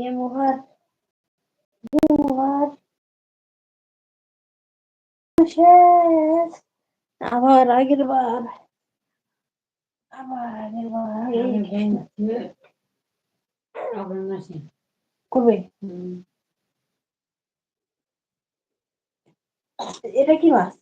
Game over game over শেষ আবার আগের বার আবার আগের বার কবে এটা কি মাছ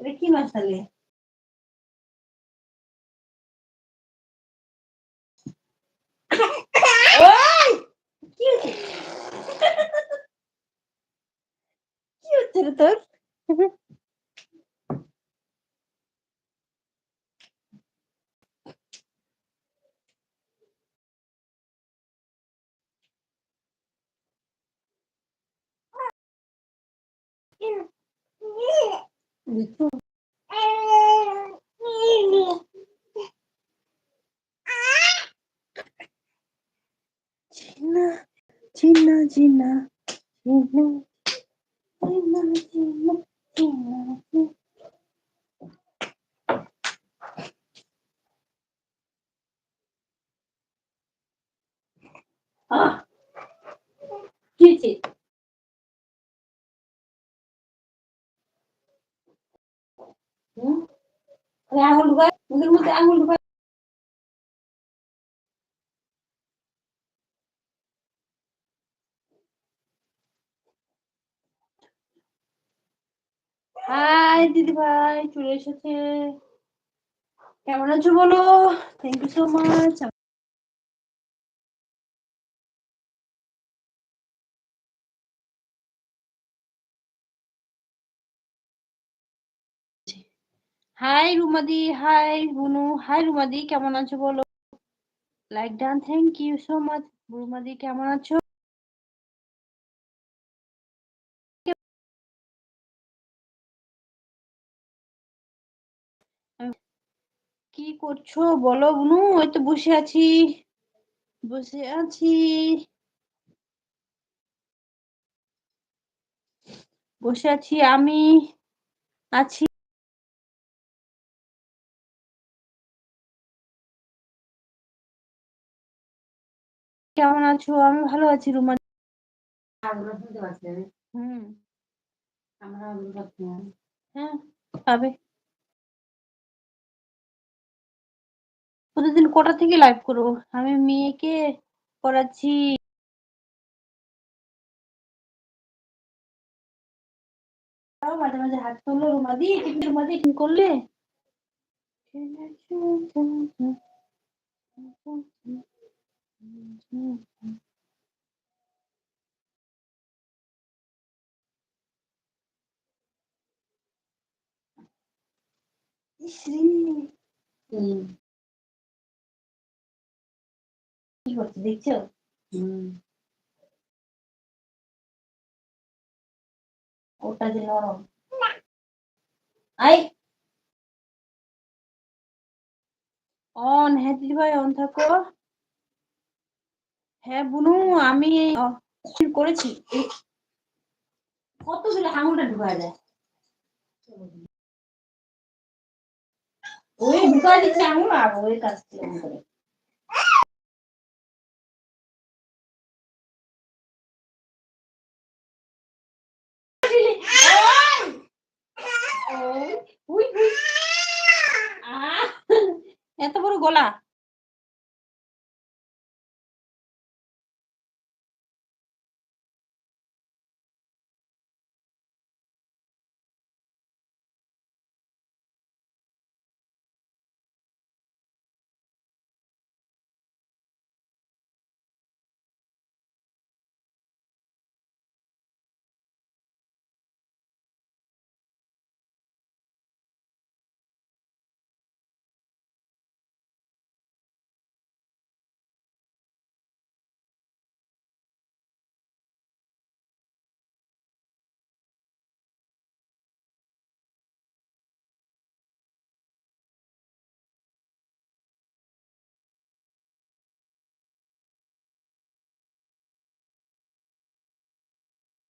এটা কি মাছ তাহলে ওই! কি হচ্ছে কি হচ্ছে রে তোর চিনা Little. Gina, Gina, Gina, Gina, Gina, Gina, Gina, Gina. Ah, Kitty. আঙুল ঢুকায় মুখের মধ্যে আঙুল ঢুকায় হাই দিদি ভাই চলে এসেছে। কেমন আছো বলো? Thank you so much hi রুমাদি hi বুনু হাই রুমাদি কেমন আছো বলো like done thank you so much রুমাদি কেমন আছো কি করছ বলো বুনু ওই তো বসে আছি বসে আছি বসে আছি আমি আছি কেমন আছো? আমি ভালো আছি রুমা। হুম। হ্যাঁ পাবে। প্রতিদিন কটা থেকে লাইভ করব? আমি মেয়েকে করাচ্ছি মাঝে মাঝে হাত তুললো রুমাদি টিপি রুমাদি কি করলে ইসরি কি করছে দেখছ? ওটা যে নরম। আই অন হ্যাঁ দিদি ভাই অন থাকো। হ্যাঁ বুনু, আমি করেছি। কত ছিল? আঙুলটা ঢুকা যায় ওই ঢুকা দিচ্ছে আঙুল আর ওই কাজ এত বড় গলা।